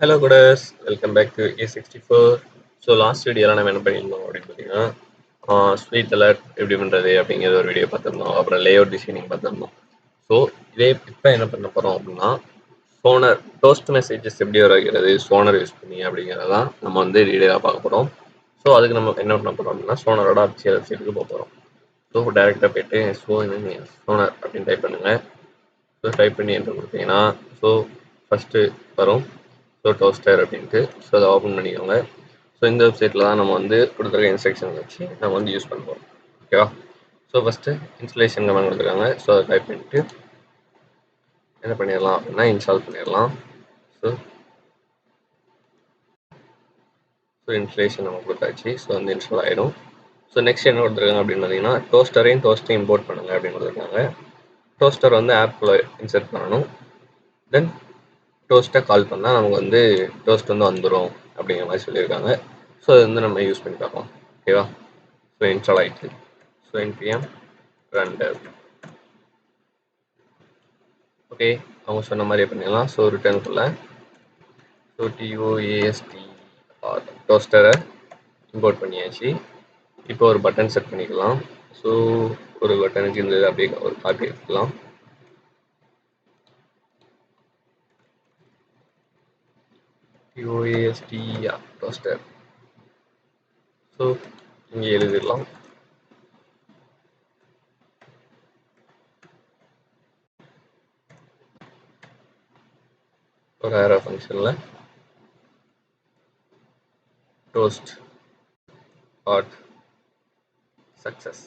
Hello coders welcome back to A sixty four so last வீடியோலாம் நம்ம என்ன பண்ணியிருந்தோம் அப்படின்னு பார்த்தீங்கன்னா ஸ்வீட் அலர்ட் எப்படி பண்ணுறது அப்படிங்கிற ஒரு வீடியோ பார்த்துருந்தோம். அப்புறம் லேஅவுட் டிசைனிங் பார்த்துருந்தோம். ஸோ இதே இப்போ என்ன பண்ண போகிறோம் அப்படின்னா சோனர் டோஸ்ட் மெசேஜஸ் எப்படி வர வைக்கிறது சோனர் யூஸ் பண்ணி அப்படிங்கிறதான் நம்ம வந்து டீடைலாக பார்க்க போகிறோம் ஸோ அதுக்கு நம்ம என்ன பண்ண போகிறோம் அப்படின்னா சோனரோட அபிஷியல் வெப்சைட்டுக்கு போக போகிறோம் ஸோ டேரெக்டாக போயிட்டு ஸோ சோனர் அப்படின்னு டைப் பண்ணுங்கள் ஸோ டைப் பண்ணி என்று கொடுத்தீங்கன்னா ஸோ ஃபஸ்ட்டு வரும். ஸோ டோஸ்டர் அப்படின்ட்டு. ஸோ அதை ஓப்பன் பண்ணிக்கோங்க. ஸோ இந்த வெப்சைட்டில் தான் நம்ம வந்து கொடுத்துருக்க இன்ஸ்ட்ரக்ஷன் வச்சு நம்ம வந்து யூஸ் பண்ணுவோம். ஓகேவா ஸோ ஃபஸ்ட்டு இன்ஸ்டலேஷன் கமெண்ட் கொடுத்துருக்காங்க. ஸோ அதை டைப் பண்ணிட்டு என்ன பண்ணிடலாம் அப்படின்னா இன்ஸ்டால் பண்ணிடலாம். ஸோ ஸோ இன்ஸ்டலேஷன் நம்ம கொடுத்தாச்சு. ஸோ வந்து இன்ஸ்டால் ஆகிடும் ஸோ நெக்ஸ்ட் என்ன கொடுத்துருக்காங்க அப்படின்னு பார்த்தீங்கன்னா டோஸ்டரையும் டோஸ்ட்டையும் இம்போர்ட் பண்ணுங்கள் அப்படின்னு கொடுத்துருக்காங்க. டோஸ்டர் வந்து ஆப்பில் இன்சர்ட் பண்ணணும். தென் டோஸ்ட்டை கால் பண்ணால் நமக்கு வந்து டோஸ்ட் வந்து வந்துடும் அப்படிங்கிற மாதிரி சொல்லியிருக்காங்க. ஸோ அது வந்து நம்ம யூஸ் பண்ணி பார்ப்போம். ஓகேவா ஸோ இன்ஸ்டால் ஆகிடுச்சு ஸோ என்பிஎம் ரெண்டு ஓகே அவங்க சொன்ன மாதிரியே பண்ணிடலாம். So ரிட்டர்னுக்குள்ள so T O A S T டோஸ்டரை import பண்ணியாச்சு. இப்போ ஒரு பட்டன் செட் பண்ணிக்கலாம். ஸோ ஒரு பட்டனுக்கு இந்த அப்படியே ஒரு காப்பி எடுத்துக்கலாம். டிஓஏஎஸ்டி டோஸ்டர் ஸோ இங்கே எழுதிடலாம். ஒரு ஆரோ ஃபங்க்ஷனில் toast dot success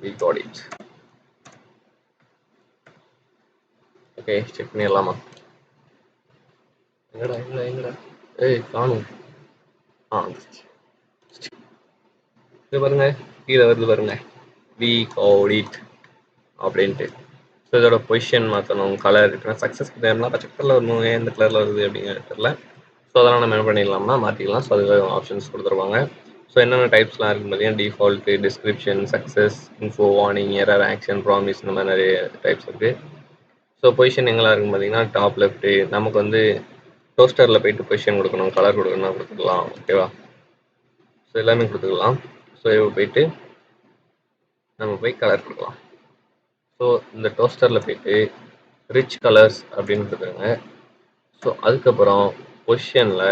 we got it. Okay check பண்ணிடலாமா எங்கடா எங்கடா எங்கடா ஏய் காணும் ஆ இது பாருங்க கீழே வருது பாருங்க வி கோடிட் அப்படின்ட்டு ஸோ இதோட பொசிஷன் மாற்றணும் கலர் இருக்கணும் சக்ஸஸ் டைம்லாம் பச்சை கலரில் வரணும் ஏன் இந்த கலரில் வருது அப்படிங்கிறது தெரியல ஸோ அதெல்லாம் நம்ம என்ன பண்ணிடலாம்னா மாற்றிக்கலாம் ஸோ அதுக்கு ஆப்ஷன்ஸ் கொடுத்துருவாங்க ஸோ என்னென்ன டைப்ஸ்லாம் இருக்குன்னு பார்த்தீங்கன்னா default description success info warning error action promise இந்த மாதிரி நிறைய டைப்ஸ் இருக்குது ஸோ பொசிஷன் எங்கெல்லாம் இருக்குன்னு பார்த்தீங்கன்னா டாப் லெஃப்ட்டு நமக்கு வந்து டோஸ்டரில் போயிட்டு பொசிஷன் கொடுக்கணும் கலர் கொடுக்கணும் கொடுத்துக்கலாம் ஓகேவா ஸோ எல்லாமே கொடுத்துக்கலாம். ஸோ இப்போ போயிட்டு நம்ம போய் கலர் கொடுக்கலாம். ஸோ இந்த டோஸ்டரில் போயிட்டு ரிச் கலர்ஸ் அப்படின்னு கொடுத்துருங்க ஸோ அதுக்கப்புறம் பொசிஷனில்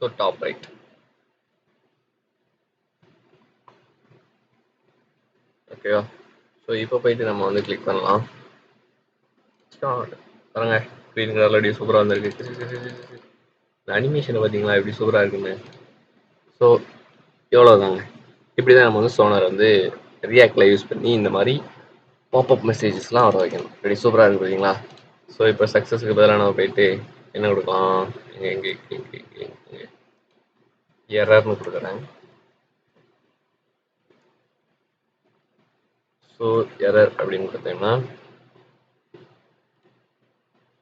ஸோ டாப் ரைட் ஓகேவா ஸோ இப்போ போயிட்டு நம்ம வந்து கிளிக் பண்ணலாம். பாருங்க. க்ரீன் கலர் அப்படியே சூப்பராக வந்திருக்கு. இந்த அனிமேஷனை பார்த்தீங்களா எப்படி சூப்பராக இருக்குன்னு. ஸோ எவ்வளோதாங்க இப்படி தான் நம்ம வந்து சோனர் வந்து ரியாக்டில் யூஸ் பண்ணி இந்த மாதிரி பாப்அப் மெசேஜஸ்லாம் வர வைக்கணும். இப்படி சூப்பராக இருக்கு பார்த்தீங்களா ஸோ இப்போ சக்ஸஸுக்கு பதிலாக நம்ம போயிட்டு என்ன கொடுக்கலாம்? இங்கே இங்கே எங்கே எங்கே எரர்னு கொடுக்குறேன். ஸோ எரர் அப்படின்னு கொடுத்தோம்னா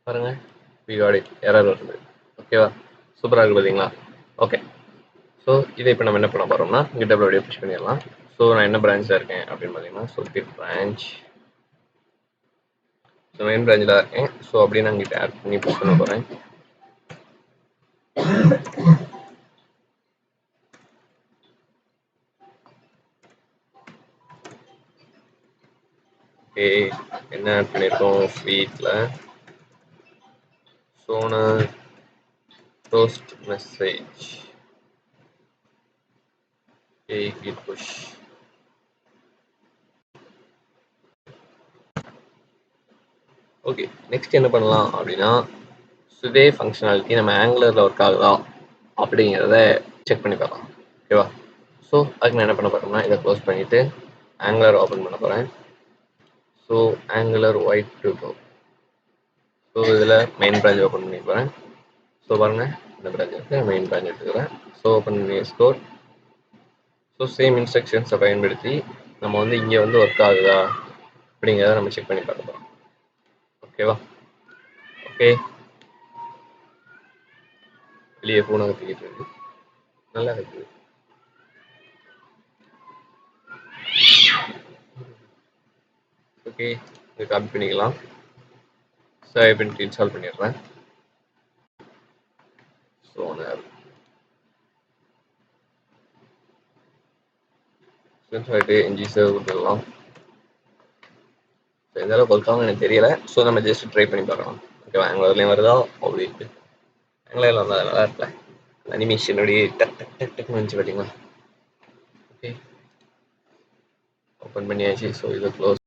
பாருங்க பிகாடி எரர் வருது. ஓகேவா சூப்பராக இருக்குது பார்த்தீங்களா ஓகே ஸோ இதை இப்போ நம்ம என்ன பண்ண போகிறோம்னா இங்கே டபுள் அப்படியே புஷ் பண்ணிடலாம். ஸோ நான் என்ன பிரான்ச்சில் இருக்கேன் அப்படின்னு பார்த்தீங்கன்னா so git branch so main பிரான்ச்சில் இருக்கேன். ஸோ அப்படியே நான் கிட்ட ஆட் பண்ணி புஷ் பண்ண போகிறேன் ஓகே என்ன ஆட் பண்ணியிருக்கோம் ஸ்வீட்டில் Sona toast message okay git push okay next என்ன பண்ணலாம் அப்படின்னா சுவே ஃபங்க்ஷனாலிட்டி நம்ம ஆங்குலரில் ஒர்க் ஆகுதா அப்படிங்கிறத செக் பண்ணி பார்க்கலாம். ஓகேவா ஸோ அதுக்கு நான் என்ன பண்ண போகிறோம்னா இதை க்ளோஸ் பண்ணிவிட்டு ஆங்குலர் ஓப்பன் பண்ண போகிறேன் so Angular white to go so இதில் மெயின் பிரான்ச் ஓப்பன் பண்ணி போகிறேன் ஸோ பாருங்கள் இந்த பிரான்ச் இருக்குது மெயின் பிரான்ச் எடுத்துக்கிறேன். ஸோ ஓப்பன் பண்ணி ஸ்கோர் ஸோ சேம் இன்ஸ்ட்ரக்ஷன்ஸை பயன்படுத்தி நம்ம வந்து இங்கே வந்து ஒர்க் ஆகுதா அப்படிங்கிறத நம்ம செக் பண்ணி பார்க்க போகிறோம் ஓகேவா ஓகே வெளியே ஃபோனை கத்திக்கிட்டு இருக்கு. நல்லா இருக்குது. ஓகே இதை காப்பி பண்ணிக்கலாம். ஸோ இப்போ இன்ஸ்டால் பண்ணிடுறேன். சோனர் சொல்லிட்டு என்ஜி சர்வ் கொடுத்துடலாம் ஸோ எந்த அளவுக்கு ஒர்க் எனக்கு தெரியல. ஸோ நம்ம ஜஸ்ட் ட்ரை பண்ணி பார்க்கலாம். ஓகேவா எங்களதுலேயும் வருதா? அப்படின்ட்டு எங்களதில் வந்தால் நல்லா இருக்கல அனிமேஷன் டக் டக் டக் டக்னு வந்துச்சு பார்த்தீங்களா ஓகே ஓப்பன் பண்ணியாச்சு. ஸோ இதை க்ளோஸ்